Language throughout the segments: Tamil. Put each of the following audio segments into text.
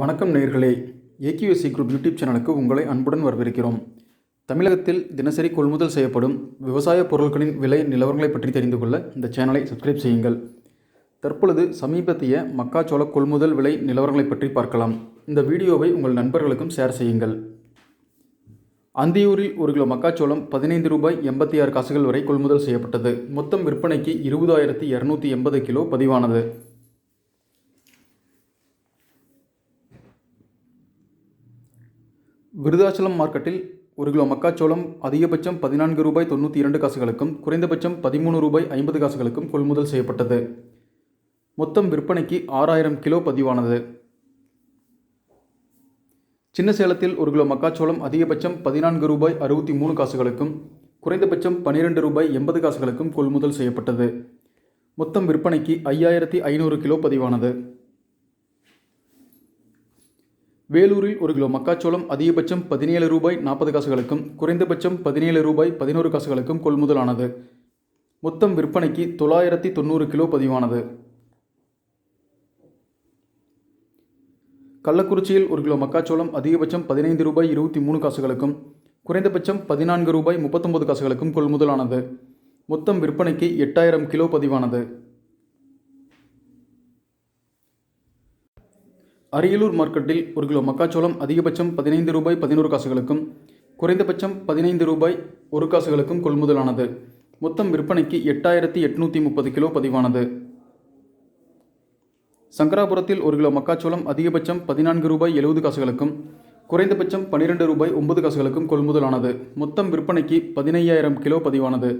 வணக்கம் நேர்களே. ஏகியூஎஸ்சி குரூப் யூடியூப் சேனலுக்கு உங்களை அன்புடன் வரவேற்கிறோம். தமிழகத்தில் தினசரி கொள்முதல் செய்யப்படும் விவசாய பொருட்களின் விலை நிலவரங்களை பற்றி தெரிந்து கொள்ள இந்த சேனலை சப்ஸ்கிரைப் செய்யுங்கள். தற்பொழுது சமீபத்திய மக்காச்சோள கொள்முதல் விலை நிலவரங்களை பற்றி பார்க்கலாம். இந்த வீடியோவை உங்கள் நண்பர்களுக்கும் ஷேர் செய்யுங்கள். அந்தியூரில் ஒரு கிலோ மக்காச்சோளம் பதினைந்து ரூபாய் எண்பத்தி ஆறு காசுகள் வரை கொள்முதல் செய்யப்பட்டது. மொத்தம் விற்பனைக்கு இருபதாயிரத்தி இரநூத்தி எண்பது கிலோ பதிவானது. விருதாச்சலம் மார்க்கெட்டில் ஒரு கிலோ மக்காச்சோளம் அதிகபட்சம் பதினான்கு ரூபாய் தொண்ணூற்றி இரண்டு காசுகளுக்கும் குறைந்தபட்சம் பதிமூணு ரூபாய் ஐம்பது காசுகளுக்கும் கொள்முதல் செய்யப்பட்டது. மொத்தம் விற்பனைக்கு ஆறாயிரம் கிலோ பதிவானது. சின்ன சேலத்தில் ஒரு கிலோ மக்காச்சோளம் அதிகபட்சம் பதினான்கு ரூபாய் அறுபத்தி மூணு காசுகளுக்கும் குறைந்தபட்சம் பன்னிரெண்டு ரூபாய் எண்பது காசுகளுக்கும் கொள்முதல் செய்யப்பட்டது. மொத்தம் விற்பனைக்கு ஐயாயிரத்தி ஐநூறு கிலோ பதிவானது. வேலூரில் ஒரு கிலோ மக்காச்சோளம் அதிகபட்சம் பதினேழு ரூபாய் நாற்பது காசுகளுக்கும் குறைந்தபட்சம் பதினேழு ரூபாய் பதினோரு காசுகளுக்கும் கொள்முதலானது. மொத்தம் விற்பனைக்கு தொள்ளாயிரத்தி தொண்ணூறு கிலோ பதிவானது. கள்ளக்குறிச்சியில் ஒரு கிலோ மக்காச்சோளம் அதிகபட்சம் பதினைந்து ரூபாய் இருபத்தி மூணு காசுகளுக்கும் குறைந்தபட்சம் பதினான்கு ரூபாய் முப்பத்தொம்பது காசுகளுக்கும் கொள்முதலானது. மொத்தம் விற்பனைக்கு எட்டாயிரம் கிலோ பதிவானது. அரியலூர் மார்க்கெட்டில் ஒரு கிலோ மக்காச்சோளம் அதிகபட்சம் பதினைந்து ரூபாய் பதினோரு காசுகளுக்கும் குறைந்தபட்சம் பதினைந்து ரூபாய் ஒரு காசுகளுக்கும் கொள்முதலானது. மொத்தம் விற்பனைக்கு எட்டாயிரத்தி எட்நூற்றி முப்பது கிலோ பதிவானது. சங்கராபுரத்தில் ஒரு கிலோ மக்காச்சோளம் அதிகபட்சம் பதினான்கு ரூபாய் எழுபது காசுகளுக்கும் குறைந்தபட்சம் பன்னிரெண்டு ரூபாய் ஒன்பது காசுகளுக்கும் கொள்முதலானது. மொத்தம் விற்பனைக்கு பதினையாயிரம் கிலோ பதிவானது.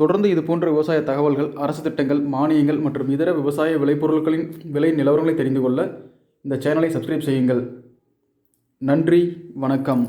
தொடர்ந்து இது போன்ற விவசாய தகவல்கள் அரசு திட்டங்கள் மானியங்கள் மற்றும் இதர விவசாய விளைபொருட்களின் விலை நிலவரங்களை தெரிந்து கொள்ள இந்த சேனலை சப்ஸ்கிரைப் செய்யுங்கள். நன்றி வணக்கம்.